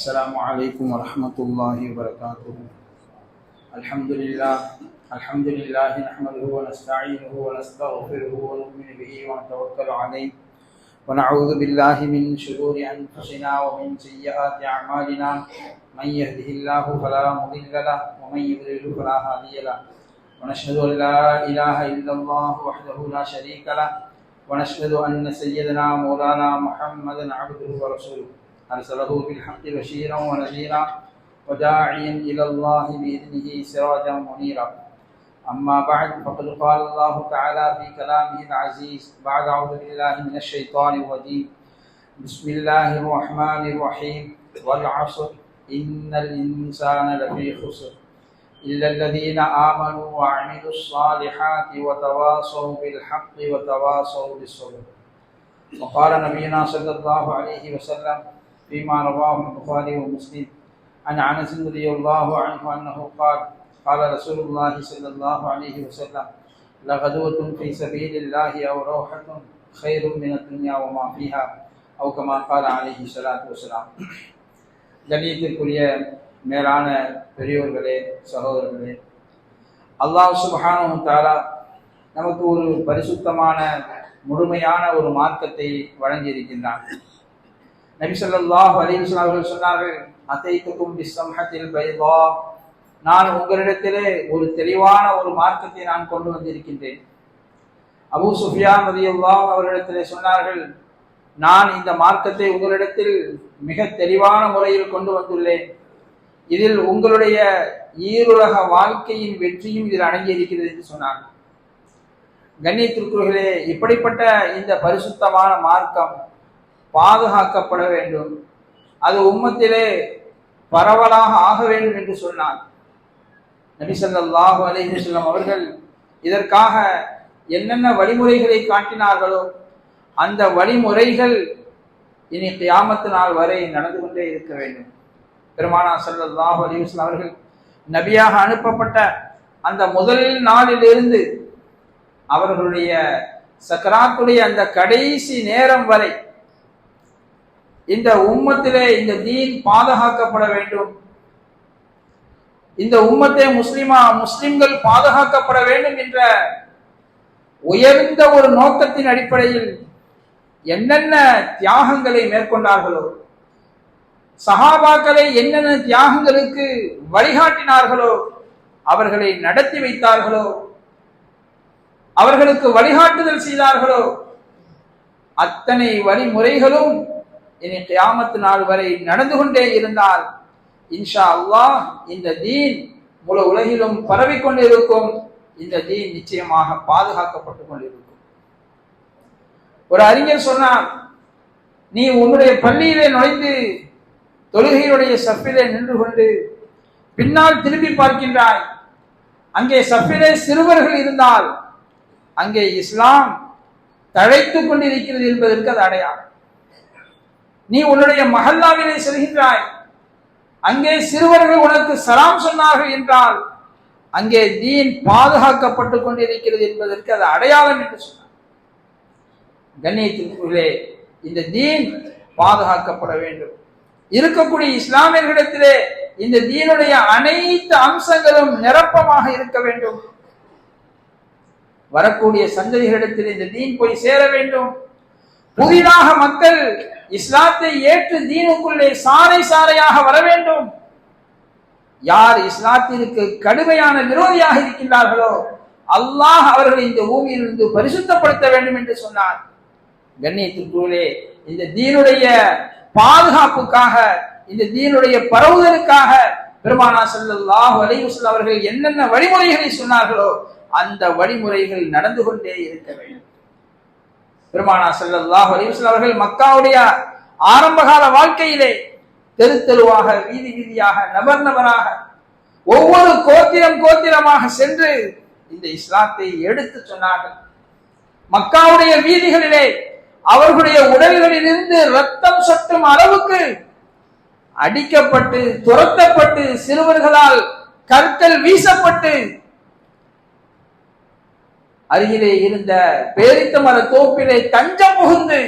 السلام عليكم ورحمة الله وبركاته. الحمد لله الحمد لله نحمده ونستعينه ونستغفره ونؤمن به ونتوكل عليه. ونعوذ بالله من شرور أنفسنا ومن سيئات أعمالنا. من يهده الله فلا مضل له ومن يضلل فلا هادي له. ونشهد أن لا إله إلا الله وحده لا شريك له. ونشهد أن سيدنا مولانا محمدا عبده ورسوله. أرسله بالحق بشيرا ونذيرا وداعيا إلى الله بإذنه سراجا منيرا. أما بعد فقد قال الله تعالى في كلامه العزيز بعد أعوذ بالله من الشيطان الرجيم. بسم الله الرحمن الرحيم. والعصر إن الإنسان لفي خسر. إلا الذين آمنوا وعملوا الصالحات وتواصوا بالحق وتواصوا بالصبر. وقال نبينا صلى الله عليه وسلم فيما رواه البخاري ومسلم عن انس رضي الله عنه انه قال قال رسول الله صلى الله عليه وسلم لغدوة في سبيل الله او روحة خير من الدنيا وما فيها او كما قال عليه الصلاة والسلام கண்ணியத்திற்குரிய மேலான பெரியோர்களே சகோதரர்களே அல்லாஹ் சுபஹானு தாலா நமக்கு ஒரு பரிசுத்தமான முழுமையான ஒரு மார்க்கத்தை வழங்கியிருக்கின்றான் நபி சொல்லாஹ் அலைஹி அவர்கள் சொன்னார்கள் அத்தைத்துக்கும் பிஸ்ஸம்ஹத்தில் பைதா. நான் உங்களிடத்திலே ஒரு தெளிவான ஒரு மார்க்கத்தை நான் கொண்டு வந்திருக்கின்றேன். அபு சுஃபியான் ரலியல்லாஹு அவர்களிடத்திலே சொன்னார்கள் நான் இந்த மார்க்கத்தை உங்களிடத்தில் மிக தெளிவான முறையில் கொண்டு வந்துள்ளேன். இதில் உங்களுடைய ஈருலக வாழ்க்கையின் வெற்றியும் இதில் அடங்கி இருக்கிறது என்று சொன்னார் கண்ணியத்திற்குர்களே இப்படிப்பட்ட இந்த பரிசுத்தமான மார்க்கம் பாதுகாக்கப்பட வேண்டும். அது உம்மத்திலே பரவலாக ஆக வேண்டும் என்று சொன்னார். நபி அலஹி அலைஹி அவர்கள் இதற்காக என்னென்ன வழிமுறைகளை காட்டினார்களோ அந்த வழிமுறைகள் இனி கியாமத்து நாள் வரை நடந்து கொண்டே இருக்க வேண்டும். பெருமானா சல்லாஹு அலைஹி வஸல்லம் அவர்கள் நபியாக அனுப்பப்பட்ட அந்த முதல் நாளிலிருந்து அவர்களுடைய சக்கராத்துடைய அந்த கடைசி நேரம் வரை இந்த உம்மத்திலே இந்த தீன் பாதுகாக்கப்பட வேண்டும். இந்த உம்மத்தை முஸ்லிமா முஸ்லிம்கள் பாதுகாக்கப்பட வேண்டும் என்ற உயர்ந்த ஒரு நோக்கத்தின் அடிப்படையில் என்னென்ன தியாகங்களை மேற்கொண்டார்களோ சஹாபாக்களை என்னென்ன தியாகங்களுக்கு வழிகாட்டினார்களோ அவர்களை நடத்தி வைத்தார்களோ அவர்களுக்கு வழிகாட்டுதல் செய்தார்களோ அத்தனை வழிமுறைகளும் இனி கியாமத்து நாள் வரை நடந்து கொண்டே இருந்தால் இன்ஷா அல்லாஹ் இந்த தீன் முழு உலகிலும் பரவி கொண்டிருக்கும். இந்த தீன் நிச்சயமாக பாதுகாக்கப்பட்டு கொண்டிருக்கும். ஒரு அறிஞர் சொன்னார் நீ உன்னுடைய பள்ளியிலே நுழைந்து தொழுகையுடைய சப்பிலே நின்று கொண்டு பின்னால் திரும்பி பார்க்கின்றாய். அங்கே சப்பிலே சிறுவர்கள் இருந்தால் அங்கே இஸ்லாம் தழைத்துக் கொண்டிருக்கிறது என்பதற்கு அது அடையாளம். நீ உன்னுடைய மஹல்லாவிலே செல்கின்றாய். அங்கே சிறுவர்கள் உனக்கு சலாம் சொன்னார்கள் என்றால் அங்கே தீன் பாதுகாக்கப்பட்டு கொண்டிருக்கிறது என்பதற்கு அது அடையாளம் என்று சொன்னார். கண்ணியத்திற்குள்ளே இந்த தீன் பாதுகாக்கப்பட வேண்டும். இருக்கக்கூடிய இஸ்லாமியர்களிடத்திலே இந்த தீனுடைய அனைத்து அம்சங்களும் நிரப்பமாக இருக்க வேண்டும். வரக்கூடிய சந்ததிகளிடத்தில் இந்த தீன் போய் சேர வேண்டும். புதிதாக மக்கள் இஸ்லாத்தை ஏற்று தீனுக்குள்ளே சாறை சாறையாக வர வேண்டும் யார் இஸ்லாத்திற்கு கடுமையான விரோதியாக இருக்கின்றார்களோ அல்லாஹ் அவர்களை இந்த பூமியிலிருந்து பரிசுத்தப்படுத்த வேண்டும் என்று சொன்னார். கண்ணியத்திற்குள்ளே இந்த தீனுடைய பாதுகாப்புக்காக இந்த தீனுடைய பரவுதலுக்காக பெருமானா ஸல்லல்லாஹு அலைஹி அவர்கள் என்னென்ன வழிமுறைகளை சொன்னார்களோ அந்த வழிமுறைகள் நடந்து கொண்டே இருக்க வேண்டும். பெருமானா செல்லல்லாஹ் அலைஹி அவர்கள் மக்காவுடைய ஆரம்பகால வாழ்க்கையிலே தெரு தெருவாக வீதி வீதியாக நபர் நபராக ஒவ்வொரு கோத்திரம் கோத்திரமாக சென்று இந்த இஸ்லாத்தை எடுத்து சொன்னார்கள். மக்காவுடைய வீதிகளிலே அவர்களுடைய உடல்களிலிருந்து ரத்தம் சொட்டும் அளவுக்கு அடிக்கப்பட்டு துரத்தப்பட்டு சிறுவர்களால் கற்கள் வீசப்பட்டு அருகிலே இருந்த பேரித்த மர தோப்பிலே தஞ்சம் புகுந்து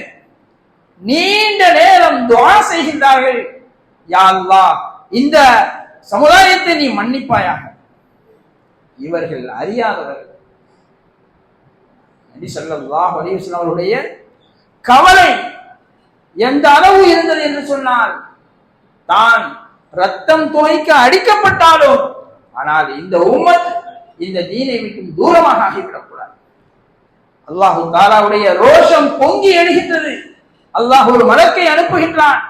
நீண்ட நேரம் துவா செய்கின்றார்கள். யா இந்த சமுதாயத்தை நீ மன்னிப்பாயாக. இவர்கள் அறியாதவர்கள். நபி ஸல்லல்லாஹு அலைஹி அவருடைய கவலை எந்த அளவு இருந்தது என்று சொன்னால் தான் ரத்தம் துவைக்க அடிக்கப்பட்டாலும் ஆனால் இந்த உம்மத் இந்த தீனை விட்டும் தூரமாக ஆகிவிடக்கூடாது. அல்லாஹு தாலாவுடைய ரோஷம் பொங்கி எழுகின்றது. அல்லாஹ் ஒரு மலக்கை அனுப்புகின்றான்.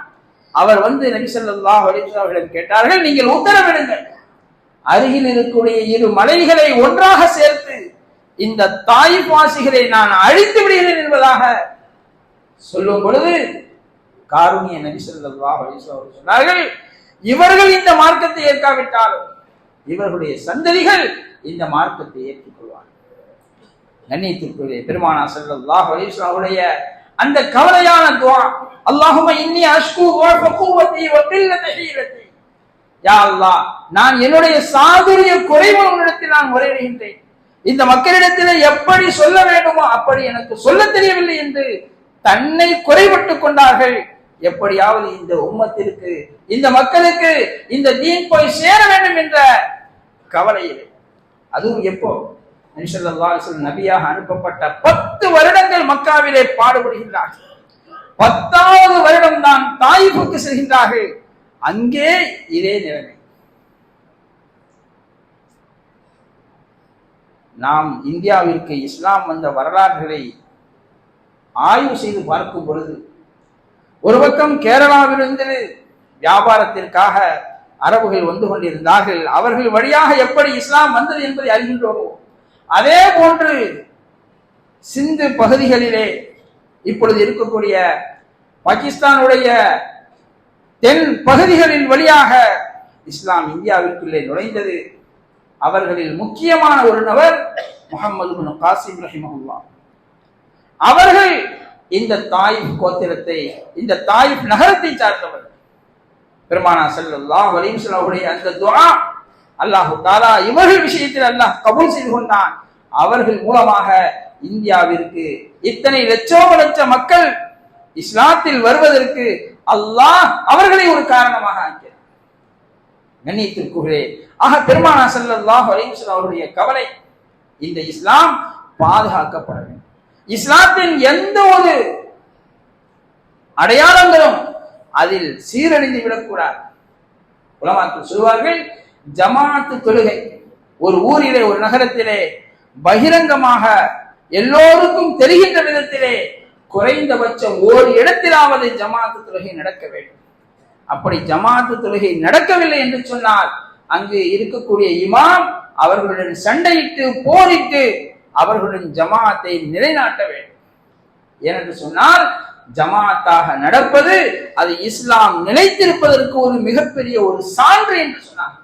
அவர் வந்து நபி அல்லாஹ் அவர்களிடம் கேட்டார்கள் நீங்கள் உத்தரவிடுங்கள் அருகில் இருக்கக்கூடிய இரு மலைகளை ஒன்றாக சேர்த்து இந்த தாய் பாசிகளை நான் அழித்து விடுகிறேன் என்பதாக சொல்லும் பொழுது காருணிய நபி ஸல்லல்லாஹு அவர்கள் சொன்னார்கள் இவர்கள் இந்த மார்க்கத்தை ஏற்காவிட்டாலும் இவர்களுடைய சந்ததிகள் இந்த மார்க்கத்தை ஏற்றுக்கொள்வார்கள். கண்ணியத்திற்குரிய பெருமானா ஸல்லல்லாஹு அலைஹி அந்த கவலையான துவா அல்லாஹும இன்னி அஷ்கு வ குவத்தி யா அல்லாஹ் நான் என்னுடைய சாதுரிய குறைவு உன்னிடத்தில் நான் உரையிடுகின்றேன் இந்த மக்களிடத்தில் எப்படி சொல்ல வேண்டுமோ அப்படி எனக்கு சொல்ல தெரியவில்லை என்று தன்னை குறைபட்டுக் கொண்டார்கள். எப்படியாவது இந்த உம்மத்திற்கு இந்த மக்களுக்கு இந்த தீன் போய் சேர வேண்டும் என்ற கவலையில். அதுவும் எப்போ? நபியாக அனுப்பப்பட்ட பத்து வருடங்கள் மக்காவிலே பாடுபடுகின்றார்கள். பத்தாவது வருடம் தான் தாயிஃபுக்கு செல்கின்றார்கள். அங்கே இதே நிலைமை. நாம் இந்தியாவிற்கு இஸ்லாம் வந்த வரலாறுகளை ஆய்வு செய்து பார்க்கும் பொழுது ஒரு பக்கம் கேரளாவிலிருந்து வியாபாரத்திற்காக அரபுகள் வந்து கொண்டிருந்தார்கள். அவர்கள் வழியாக எப்படி இஸ்லாம் வந்தது என்பதை அறிகின்றோமோ அதே போன்று சிந்து பகுதிகளிலே இப்பொழுது இருக்கக்கூடிய பாகிஸ்தானுடைய தென் பகுதிகளின் வழியாக இஸ்லாம் இந்தியாவிற்குள்ளே நுழைந்தது. அவர்களில் முக்கியமான ஒரு நபர் முகமது காசிம் ரஹிமஹுல்லா. அவர்கள் இந்த தாயிப் கோத்திரத்தை இந்த தாயிப் நகரத்தை சார்ந்தவர் பெருமானா ஸல்லல்லாஹு அலைஹி செல்லவுடைய அந்த துவா அல்லாஹ் தாலா இவர்கள் விஷயத்தில் அல்லாஹ் கபூல் செய்து கொண்டான். அவர்கள் மூலமாக இந்தியாவிற்கு இத்தனை லட்சம் லட்ச மக்கள் இஸ்லாத்தில் வருவதற்கு அல்லாஹ் அவர்களை ஒரு காரணமாக ஆக்கியது. கண்ணியத்திற்குள்ளே ஆக பெருமானா செல்லல்லாஹ் அலைஹி அவருடைய கவலை இந்த இஸ்லாம் பாதுகாக்கப்பட வேண்டும். இஸ்லாத்தின் எந்த ஒரு அடையாளங்களும் அதில் சீரழிந்து விடக்கூடாது. உலமாக்கள் சொல்வார்கள் ஜமாத்து தொழுகை ஒரு ஊரிலே ஒரு நகரத்திலே பகிரங்கமாக எல்லோருக்கும் தெரிகின்ற விதத்திலே குறைந்தபட்சம் ஒரு இடத்திலாவது ஜமாத்து தொழுகை நடக்க வேண்டும். அப்படி ஜமாத்து தொழுகை நடக்கவில்லை என்று சொன்னால் அங்கு இருக்கக்கூடிய இமாம் அவர்களுடன் சண்டையிட்டு போரிட்டு அவர்களுடன் ஜமாத்தை நிலைநாட்ட வேண்டும். ஏனென்று சொன்னால் ஜமாத்தாக நடப்பது அது இஸ்லாம் நிலைத்திருப்பதற்கு ஒரு மிகப்பெரிய ஒரு சான்று என்று சொன்னார்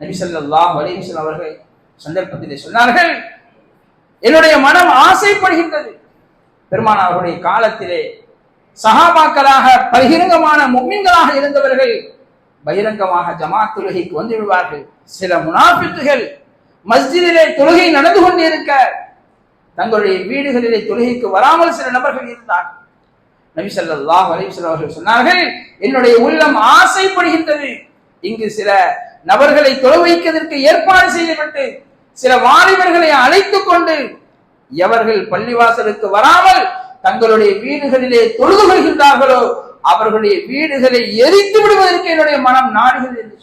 நபி ஸல்லல்லாஹு அவர்கள் சந்தர்ப்பத்திலே சொன்னார்கள் என்னுடைய மனம் ஆசைப்படுகின்றது. பெருமான் அவருடைய காலத்திலே சகாபாக்களாக பகிரங்கமான மும்மின்களாக இருந்தவர்கள் பகிரங்கமாக ஜமாத் தொழுகைக்கு வந்து விடுவார்கள். சில முனாபித்துகள் மஸ்ஜிதிலே தொழுகை நடந்து கொண்டிருக்க தங்களுடைய வீடுகளிலே தொழுகைக்கு வராமல் சில நபர்கள் இருந்தார். நபி சல்லாஹ் அலைஹி அவர்கள் சொன்னார்கள் என்னுடைய உள்ளம் ஆசைப்படுகின்றது. இங்கு சில நபர்களை தொழ வைப்பதற்கு ஏற்பாடு செய்யப்பட்டு சில வாலிபர்களை அழைத்துக் கொண்டு எவர்கள் பள்ளிவாசலுக்கு வராமல் தங்களுடைய வீடுகளிலே தொழுது கொள்கின்றார்களோ அவர்களுடைய வீடுகளை எரித்து விடுவதற்கு என்னுடைய மனம் நாடுகிறது என்று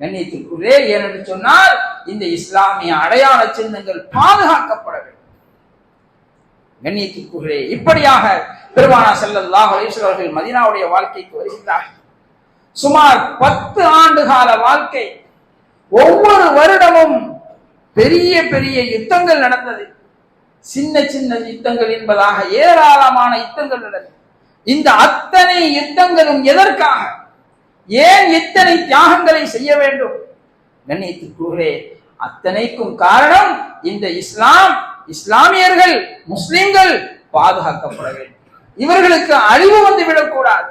கண்ணியத்திற்குள்ளே ஏனென்று சொன்னால் இந்த இஸ்லாமிய அடையாள சின்னங்கள் பாதுகாக்கப்பட வேண்டும். கண்ணியத்திற்குள்ளே இப்படியாக பெருமானா செல்லல்லாஹ் அலைஹி மதினாவுடைய அவர்கள் வாழ்க்கைக்கு வருகின்றார்கள். சுமார் பத்து ஆண்டு கால வாழ்க்கை ஒவ்வொரு வருடமும் பெரிய பெரிய யுத்தங்கள் நடந்தது. சின்ன சின்ன யுத்தங்கள் என்பதாக ஏராளமான யுத்தங்கள் நடந்தது. இந்த அத்தனை யுத்தங்களும் எதற்காக? ஏன் இத்தனை தியாகங்களை செய்ய வேண்டும்? கண்ணியத்திற்குள்ளே அத்தனைக்கும் காரணம் இந்த இஸ்லாம் இஸ்லாமியர்கள் முஸ்லிம்கள் பாதுகாக்கப்பட வேண்டும். இவர்களுக்கு அழிவு வந்து விடக்கூடாது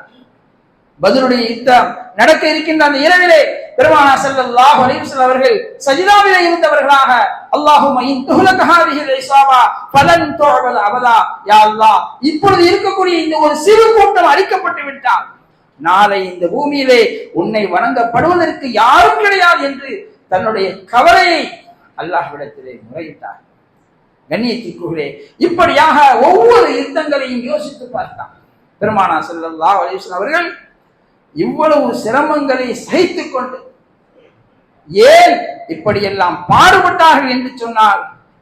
பதிலுடைய யுத்தம் நடக்க இருக்கின்ற அந்த இரவிலே பெருமானா ஸல்லல்லாஹு அலைஹி வஸல்லம் அவர்கள் சஜிதாவிலே இருந்தவர்களாக அல்லாஹும்ம இன் துஹ்லக ஹாதிஹில் இஸாபா ஃபலன் அபதா. யா அல்லாஹ் இப்பொழுது இருக்கக்கூடிய இந்த ஒரு சிறு கூட்டம் அழிக்கப்பட்டு விட்டால் நாளை இந்த பூமியிலே உன்னை வணங்கப்படுவதற்கு யாரும் கிடையாது என்று தன்னுடைய கவலையை அல்லாஹ்விடத்திலே முறையிட்டார். கண்ணியத்திற்குள்ளே இப்படியாக ஒவ்வொரு யுத்தங்களையும் யோசித்து பார்த்தான். பெருமானா ஸல்லல்லாஹு அலைஹி அவர்கள் இவ்வளவு சிரமங்களை சகித்துக் கொண்டு ஏன் இப்படியெல்லாம் பாடுபட்டார்கள் என்று சொன்னால்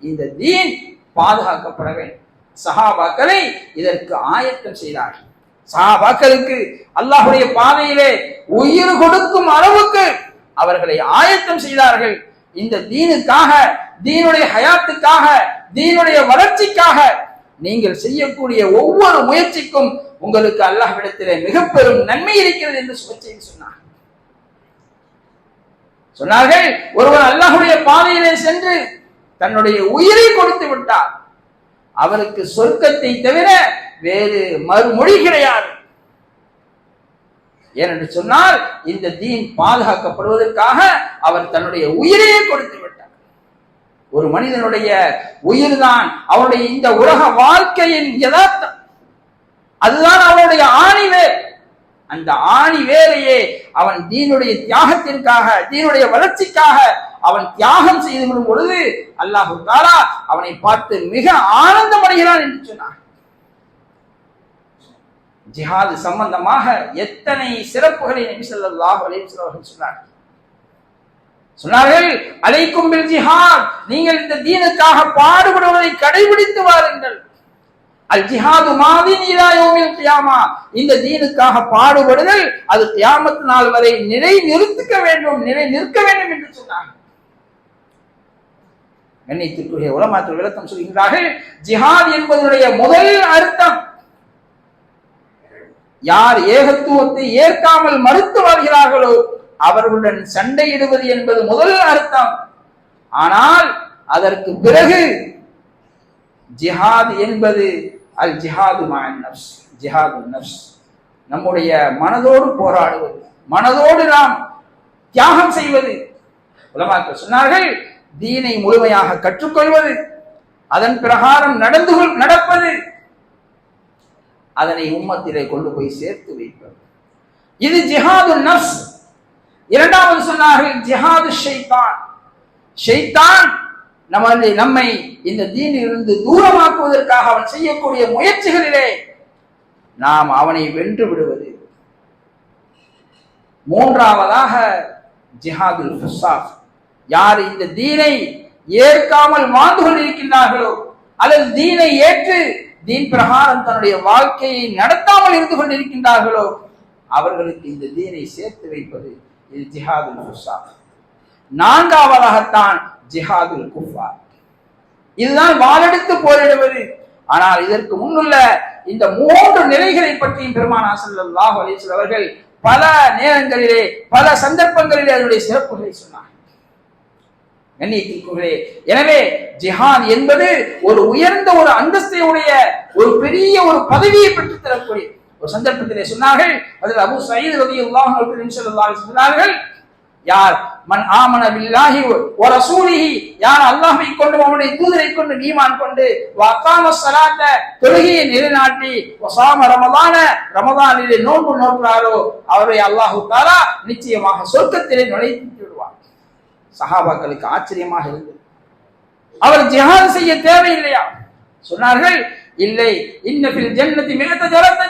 இந்த தீன் பாதுகாக்கப்பட வேண்டும். சஹாபாக்களை இதற்கு ஆயத்தம் செய்தார்கள். சஹாபாக்களுக்கு அல்லாஹுடைய பாதையிலே உயிர் கொடுக்கும் அளவுக்கு அவர்களை ஆயத்தம் செய்தார்கள். இந்த தீனுக்காக தீனுடைய ஹயாத்துக்காக தீனுடைய வளர்ச்சிக்காக நீங்கள் செய்யக்கூடிய ஒவ்வொரு முயற்சிக்கும் உங்களுக்கு அல்லாஹ்விடத்திலே மிக பெரும் நன்மை இருக்கிறது என்று சுபச்செய்தி சொன்னார் சொன்னார்கள் ஒருவர் அல்லாஹுடைய பாதையிலே சென்று தன்னுடைய உயிரை கொடுத்து விட்டார். அவருக்கு சொர்க்கத்தை தவிர வேறு மறுமொழி கிடையாது. ஏனென்று சொன்னால் இந்த தீன் பாதுகாக்கப்படுவதற்காக அவர் தன்னுடைய உயிரையே கொடுத்து விட்டார். ஒரு மனிதனுடைய உயிர்தான் அவனுடைய இந்த உலக வாழ்க்கையின் யதார்த்தம். அதுதான் அவனுடைய ஆணி வேர். அந்த ஆணி வேலையே அவன் தீனுடைய தியாகத்திற்காக தீனுடைய வளர்ச்சிக்காக அவன் தியாகம் செய்து விடும் பொழுது அல்லாஹு தாலா அவனை பார்த்து மிக ஆனந்தம் அடைகிறான் என்று சொன்னார் ஜிஹாது சம்பந்தமாக எத்தனை சிறப்புகளை நபி சொல்லாஹ் அலைஹி வஸல்லம் சொன்னார்கள். சொன்னார்கள் அலைக்கும் பில் ஜிஹாத் நீங்கள் இந்த தீனுக்காக பாடுபடுவதை கடைபிடித்து வாருங்கள். அல் ஜிஹாது மாதின் இலா தியாமா இந்த தீனுக்காக பாடுபடுதல் அது தியாமத்து நாள் வரை நிலை நிறுத்திக்க வேண்டும் நிலை நிற்க வேண்டும் என்று சொன்னாங்க கண்ணியத்திற்குரிய உலமாத்திர விளக்கம் சொல்கின்றார்கள் ஜிஹாத் என்பதனுடைய முதல் அர்த்தம். யார் ஏகத்துவத்தை ஏற்காமல் மறுத்து வருகிறார்களோ அவர்களுடன் சண்டையிடுவது என்பது முதல் அர்த்தம். ஆனால் அதற்கு பிறகு ஜிஹாத் என்பது அல் ஜிஹாது நப்ஸ் ஜிஹாது நப்ஸ் நம்முடைய மனதோடு போராடுவது மனதோடு நாம் தியாகம் செய்வது. உலமாக்கள் சொன்னார்கள் தீனை முழுமையாக கற்றுக்கொள்வது அதன் பிரகாரம் நடந்து நடப்பது. அதனை உம்மத்திலே கொண்டு போய் சேர்த்து வைப்பது. இது ஜிஹாது நப்ஸ் இரண்டாவது சொன்னார்கள் ஜிஹாது ஷைத்தான். ஷைத்தான் நமது நம்மை இந்த தீனிலிருந்து தூரமாக்குவதற்காக அவன் செய்யக்கூடிய முயற்சிகளிலே நாம் அவனை வென்று விடுவது. மூன்றாவதாக ஜிஹாதுல் ஃபுசாக் யார் இந்த தீனை ஏற்காமல் வாழ்ந்து கொண்டிருக்கின்றார்களோ அல்லது தீனை ஏற்று தீன் பிரகாரம் தன்னுடைய வாழ்க்கையை நடத்தாமல் இருந்து கொண்டிருக்கின்றார்களோ அவர்களுக்கு இந்த தீனை சேர்த்து வைப்பது இது ஜிஹாதுல் ஃபுசாக் நான்காவதாகத்தான் ஜிஹாதுல் குஃபார். இதுதான் வாழெடுத்து போரிடுவது. ஆனால் இதற்கு முன்னுள்ள இந்த மூன்று நிலைகளை பற்றியும் பெருமான் ஸல்லல்லாஹு அலைஹி அவர்கள் பல நேரங்களிலே பல சந்தர்ப்பங்களிலே அதனுடைய சிறப்புகளை சொன்னார் கண்ணியத்திற்குள்ளே எனவே ஜிஹான் என்பது ஒரு உயர்ந்த ஒரு அந்தஸ்தை உடைய ஒரு பெரிய ஒரு பதவியை பெற்றுத் தரக்கூடிய ஒரு சந்தர்ப்பத்திலே சொன்னார்கள். அதில் அபு சயீத் ரவி அன்ஹு சொன்னார்கள் யார்? மன் ஆமன பில்லாஹி வ ரசூலிஹி. யார் அல்லாஹை கொண்டு அவனுடைய தூதரை கொண்டு நீமான் கொண்டு வாத்தாம சலாத்த தொழுகையை நிலைநாட்டி வசாம ரமதான ரமதானிலே நோன்பு நோக்கிறாரோ அவரை அல்லாஹு தாரா நிச்சயமாக சொர்க்கத்திலே நுழைத்து விடுவார் சஹாபாக்களுக்கு ஆச்சரியமாக இருந்தது. அவர் ஜிஹாது செய்ய தேவையில்லையா? சொன்னார்கள் இல்லை இன்னபில் ஜன்னதி மிகத்த ஜலத்தை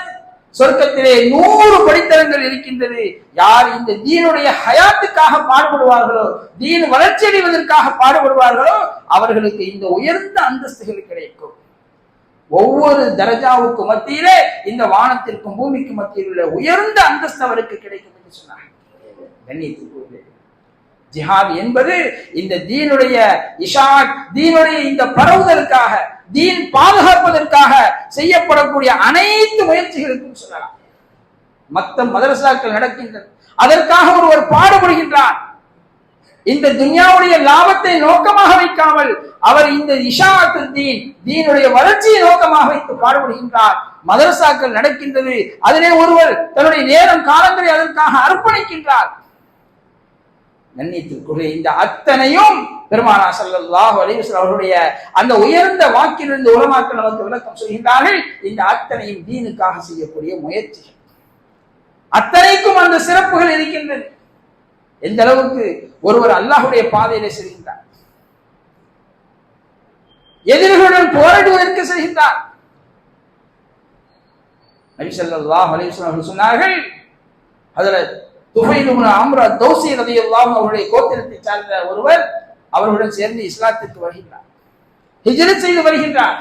சொர்க்கத்திலே நூறு படித்தரங்கள் இருக்கின்றது. யார் இந்த தீனுடைய ஹயாத்துக்காக பாடுபடுவார்களோ தீன் வளர்ச்சி அடைவதற்காக பாடுபடுவார்களோ அவர்களுக்கு இந்த உயர்ந்த அந்தஸ்துகள் கிடைக்கும். ஒவ்வொரு தரஜாவுக்கு மத்தியிலே இந்த வானத்திற்கும் பூமிக்கும் மத்தியில் உள்ள உயர்ந்த அந்தஸ்து அவருக்கு கிடைக்கும் என்று சொன்னார் கண்ணியத்துக்கு ஜிஹாத் என்பது இந்த தீனுடைய இஷாக் தீனுடைய இந்த பரவுதலுக்காக தீன் பாதுகாப்பதற்காக செய்யப்படக்கூடிய அனைத்து முயற்சிகளுக்கும் சொல்லலாம் மத்த மதரசாக்கள் நடக்கின்றன. அதற்காக ஒருவர் பாடுபடுகின்றார். இந்த துன்யாவுடைய லாபத்தை நோக்கமாக வைக்காமல் அவர் இந்த இஷாத்து தீன் தீனுடைய வளர்ச்சியை நோக்கமாக வைத்து பாடுபடுகின்றார். மதரசாக்கள் நடக்கின்றது. அதிலே ஒருவர் தன்னுடைய நேரம் காலங்களை அதற்காக அர்ப்பணிக்கின்றார். கண்ணியத்திற்குரிய இந்த அத்தனையும் பெருமானா ஸல்லல்லாஹு அலைஹி அவருடைய அந்த உயர்ந்த வாக்கிலிருந்து உலமாக்கள் நமக்கு விளக்கம் சொல்கின்றார்கள் இந்த அத்தனையும் தீனுக்காக செய்யக்கூடிய முயற்சிகள். அத்தனைக்கும் அந்த சிறப்புகள் இருக்கின்றது. எந்த அளவுக்கு ஒருவர் அல்லாஹுடைய பாதையிலே செல்கின்றார். எதிரிகளுடன் போராடுவதற்கு செல்கின்றார். நபி ஸல்லல்லாஹு அலைஹி அவர்கள் சொன்னார்கள் அதுல துஃபைல் அம்ரா தௌசி ரலியல்லாஹு அவருடைய கோத்திரத்தை சார்ந்த ஒருவர் அவர்களுடன் சேர்ந்து இஸ்லாத்திற்கு வருகின்றார் ஹிஜரத் செய்து வருகின்றார்.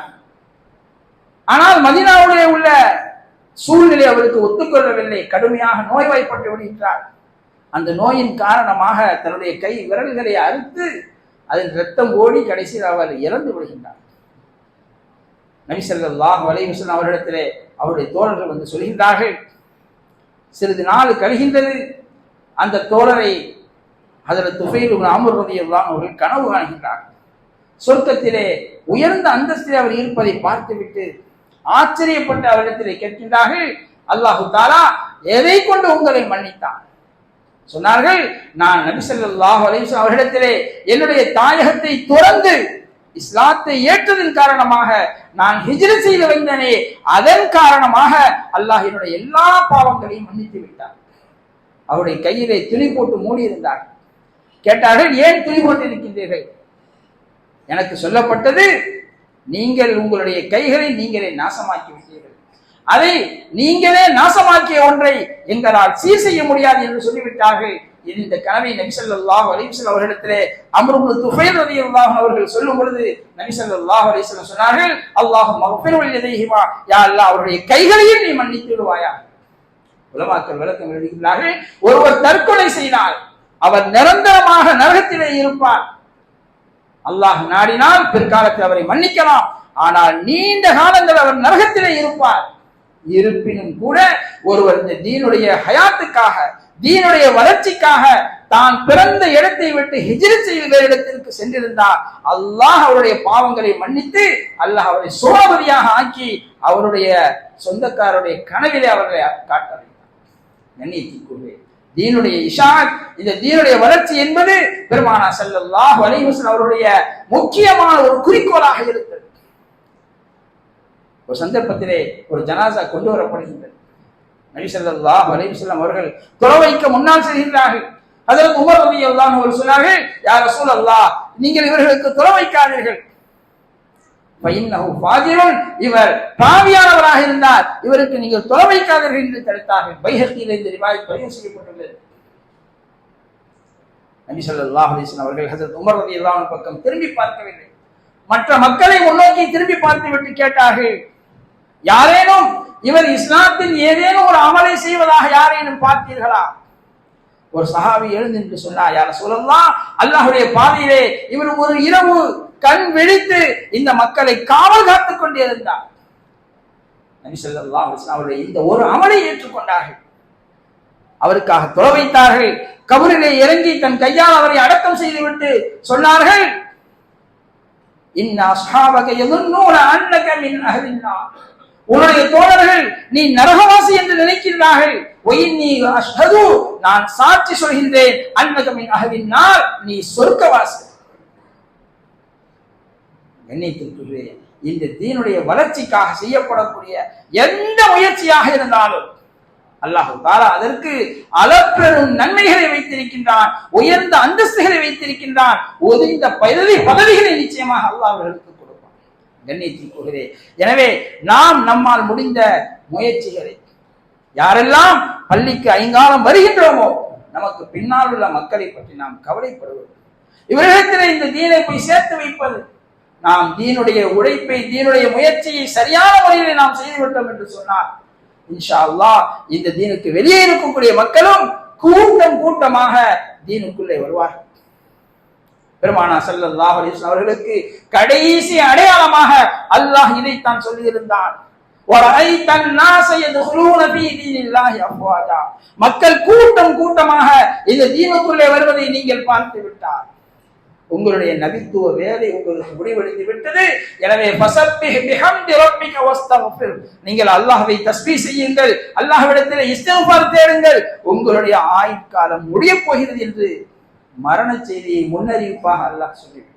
ஆனால் மதினாவுடைய உள்ள சூழ்நிலை அவருக்கு ஒத்துக்கொள்ளவில்லை. கடுமையாக நோய்வாய்ப்பட்டு விடுகின்றார். அந்த நோயின் காரணமாக தன்னுடைய கை விரல்களை அறுத்து அதில் ரத்தம் ஓடி கடைசியில் அவர் இறந்து விடுகின்றார். நபி ஸல்லல்லாஹு அவரிடத்திலே அவருடைய தோழர்கள் வந்து சொல்கின்றார்கள் சிறிது நாள் கழிகின்றது அந்த தோழரை அதில் துஃபைல் அமர் எல்லாம் அவர்கள் கனவு காணுகின்றார் சொர்க்கத்திலே உயர்ந்த அந்தஸ்திலே அவர் இருப்பதை பார்த்துவிட்டு ஆச்சரியப்பட்டு அவரிடத்திலே கேட்கின்றார்கள் அல்லாஹு தாலா எதை கொண்டு உங்களை மன்னித்தான்? சொன்னார்கள் நான் நபி ஸல்லல்லாஹு அலைஹி அவரிடத்திலே என்னுடைய தாயகத்தை துறந்து இஸ்லாத்தை ஏற்றதன் காரணமாக நான் ஹிஜ்ரி செய்து வந்தனே அதன் காரணமாக அல்லாஹ் என்னுடைய எல்லா பாவங்களையும் மன்னித்து விட்டார் அவருடைய கையிலே துணி போட்டு மூடியிருந்தார். கேட்டார்கள் ஏன் துணி போட்டு இருக்கின்றீர்கள் எனக்கு சொல்லப்பட்டது நீங்கள் உங்களுடைய கைகளை நீங்களே நாசமாக்கி விட்டீர்கள் அதை நீங்களே நாசமாக்கிய ஒன்றை எங்களால் சீர் செய்ய முடியாது என்று சொல்லிவிட்டார்கள். இந்த கனவை நபிசல்லாஹ் அலிசல் அவர்களிடத்திலே அமருபு துஃபைல் ரலியல்லாஹு அவர்கள் சொல்லும் பொழுது நபிசல்லாஹ் அலிசல் சொன்னார்கள் அல்லாஹ் மகபிருள் எதையுமா யா அல்லா அவருடைய கைகளையும் நீ மன்னித்து விடுவாயா உலமாக்கள் விளக்கம் எழுதுகிறார்கள் ஒருவர் தற்கொலை செய்தால் அவர் நிரந்தரமாக நரகத்திலே இருப்பார் அல்லாஹ் நாடினால் பிற்காலத்தில் அவரை மன்னிக்கலாம். ஆனால் நீண்ட காலங்கள் அவர் நரகத்திலே இருப்பார். இருப்பினும் கூட ஒருவர் இந்த தீனுடைய ஹயாத்துக்காக தீனுடைய வளர்ச்சிக்காக தான் பிறந்த இடத்தை விட்டு ஹிஜிரி செய்து இடத்திற்கு சென்றிருந்தார். அல்லாஹ் அவருடைய பாவங்களை மன்னித்து அல்லாஹ் அவரை சோழபதியாக ஆக்கி அவருடைய சொந்தக்காரருடைய கனவிலே அவர்களை காட்டவில்லை. வைத்தார் கண்ணியத்திற்குள்ளே தீனுடைய இஷாத் இந்த தீனுடைய வளர்ச்சி என்பது பெருமானா செல்லல்லாஹ் அலைஹி அவருடைய முக்கியமான ஒரு குறிக்கோளாக இருக்கிறது ஒரு சந்தர்ப்பத்திலே ஒரு ஜனாசா கொண்டு வரப்படுகின்றது. நபி செல்லல்லாஹ் அலைஹி அவர்கள் அவர்கள் துறவைக்க முன்னால் செல்கின்றார்கள். அதற்கு உமர் ரவி அல்லாஹ் அவர் சொன்னார்கள் யா ரசூலல்லாஹ் நீங்கள் இவர்களுக்கு துறவைக்காதீர்கள் வைக்காதீர்கள். இவர் பாவியானவராக இருந்தார். இவருக்கு நீங்கள் தொலை வைக்காதீர்கள் என்று தடுத்தார்கள். பைஹக்கியில் இந்த ரிவாய் பதிவு செய்யப்பட்டுள்ளது. நபி சொல்லா அலைஹி அவர்கள் ஹசரத் உமர் ரதி அன்ஹு பக்கம் திரும்பி பார்க்கவில்லை. மற்ற மக்களை முன்னோக்கி திரும்பி பார்த்து விட்டு கேட்டார்கள். யாரேனும் இவர் இஸ்லாத்தில் ஏதேனும் ஒரு அமலை செய்வதாக யாரேனும் பார்த்தீர்களா? ஒரு சஹாபி எழுந்து என்று சொன்னார் யார சொல்லலாம் அல்லாஹுடைய பாதையிலே இவர் ஒரு இரவு கண் விழித்து இந்த மக்களை காவல் காத்துக் கொண்டிருந்தார். நபி அவருடைய இந்த ஒரு அமலை ஏற்றுக்கொண்டார்கள். அவருக்காக தொலை வைத்தார்கள். கபரிலே இறங்கி தன் கையால் அவரை அடக்கம் செய்துவிட்டு சொன்னார்கள் உன்னுடைய தோழர்கள் நீ நரகவாசி என்று நினைக்கிறார்கள் நான் சாட்சி சொல்கின்றேன். அன்னகமின் அகவின் நீ சொர்க்கவாசி. எண்ணித்திருக்கிறே இந்த தீனுடைய வளர்ச்சிக்காக செய்யப்படக்கூடிய எந்த முயற்சியாக இருந்தாலும் அல்லாஹு தாலா அதற்கு அளப்பெரும் நன்மைகளை வைத்திருக்கின்றான் உயர்ந்த அந்தஸ்துகளை வைத்திருக்கின்றான் ஒதுந்த பதவி பதவிகளை நிச்சயமாக அல்லாஹ் அவர்களுக்கு கொடுப்பான். கண்ணியத்திற்குகிறே எனவே நாம் நம்மால் முடிந்த முயற்சிகளை யாரெல்லாம் பள்ளிக்கு ஐங்காலம் வருகின்றோமோ நமக்கு பின்னால் உள்ள மக்களை பற்றி நாம் கவலைப்படுவது இவர்களிடத்தில் இந்த தீனை போய் சேர்த்து வைப்பது நாம் தீனுடைய உழைப்பை தீனுடைய முயற்சியை சரியான முறையில் நாம் செய்து விட்டோம் என்று சொன்னார் இன்ஷா அல்லா இந்த தீனுக்கு வெளியே இருக்கக்கூடிய மக்களும் கூட்டம் கூட்டமாக தீனுக்குள்ளே வருவார் பெருமானா செல்லல்லா அலிஸ்லாம் அவர்களுக்கு கடைசி அடையாளமாக அல்லாஹ் இதைத்தான் சொல்லியிருந்தான். மக்கள் கூட்டம் கூட்டமாக இந்த தீனுக்குள்ளே வருவதை நீங்கள் பார்த்து விட்டார் உங்களுடைய நபித்துவ வேலை உங்களுக்கு முடிவடைந்து விட்டது. எனவே ஃபஸப்பிஹ் நீங்கள் அல்லாஹ்வை தஸ்பி செய்யுங்கள். அல்லாஹ்விடத்தில் இஸ்திக்ஃபார் தேடுங்கள். உங்களுடைய ஆயுட்காலம் முடிய போகிறது என்று மரண செய்தியை முன்னறிவிப்பாக அல்லாஹ் சொல்லிவிட்டார்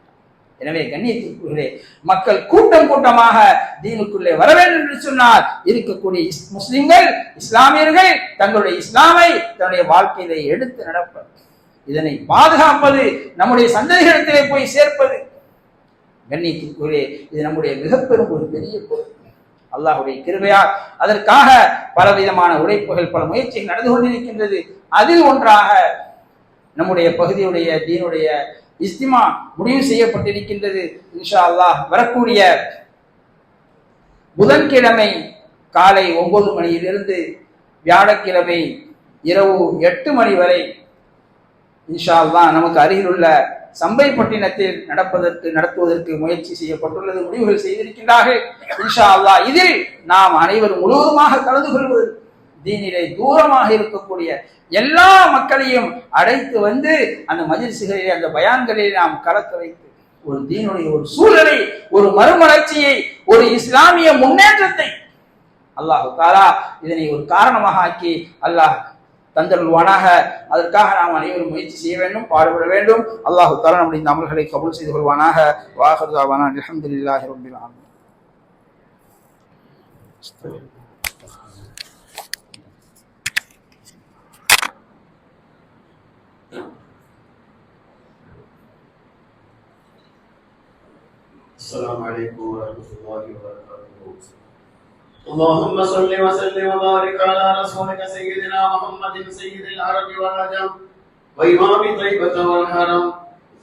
எனவே கண்ணியத்திற்குள்ளே மக்கள் கூட்டம் கூட்டமாக தீனுக்குள்ளே வர வேண்டும் என்று சொன்னால் இருக்கக்கூடிய முஸ்லிம்கள் இஸ்லாமியர்கள் தங்களுடைய இஸ்லாமை தன்னுடைய வாழ்க்கையில எடுத்து நடப்பது இதனை பாதுகாப்பது நம்முடைய சந்ததிகளிடத்திலே போய் சேர்ப்பது. கண்ணியத்திற்குள்ளே இது நம்முடைய மிகப்பெரும் ஒரு பெரிய பொறுப்பு அல்லாஹுடைய கிருபையால் அதற்காக பலவிதமான உழைப்புகள் பல முயற்சிகள் நடந்து கொண்டிருக்கின்றது. அதில் ஒன்றாக நம்முடைய பகுதியுடைய தீனுடைய இஸ்திமா முடிவு செய்யப்பட்டிருக்கின்றது. இன்ஷா அல்லாஹ் வரக்கூடிய புதன்கிழமை காலை ஒன்பது மணியிலிருந்து வியாழக்கிழமை இரவு எட்டு மணி வரை இன்ஷா அல்லாஹ் நமக்கு அருகிலுள்ள சம்பைப்பட்டினத்தில் நடப்பதற்கு நடத்துவதற்கு முயற்சி செய்யப்பட்டுள்ளது முடிவுகள் செய்திருக்கின்றார்கள். இன்ஷா அல்லா இதில் நாம் அனைவரும் முழுவதுமாக கலந்து கொள்வது தீனிலே தூரமாக இருக்கக்கூடிய எல்லா மக்களையும் அழைத்து வந்து அந்த மஜிலிசுகளிலே அந்த பயான்களிலே நாம் கலக்க வைத்து ஒரு தீனுடைய ஒரு சூழலை ஒரு மறுமலர்ச்சியை ஒரு இஸ்லாமிய முன்னேற்றத்தை அல்லாஹு தாலா இதனை ஒரு காரணமாக ஆக்கி அல்லாஹ் தந்தருள்வானாக அதற்காக நாம் அனைவரும் முயற்சி செய்ய வேண்டும் பாடுபட வேண்டும் அல்லாஹு தாலா நம்முடைய இந்த அமல்களை கபூல் செய்து கொள்வானாக வாஹர்தாவானா அல்ஹம்துலில்லாஹி ரப்பில் ஆலமீன் السلام عليكم ورحمة الله وبركاته اللهم صل وسلم وبارك على رسولك سيدنا محمد، سيد العرب والعجم وإمام طيبة والحرم،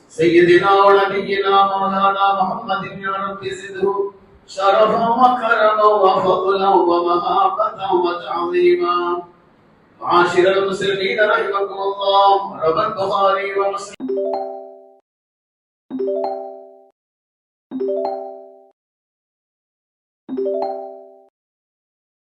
سيدنا ونبينا مولانا محمد يا رب زده، شرفا وكرما وفضلا ومهابة وتعظيما. معاشر المسلمين رحمكم الله روى البخاري ومسلم.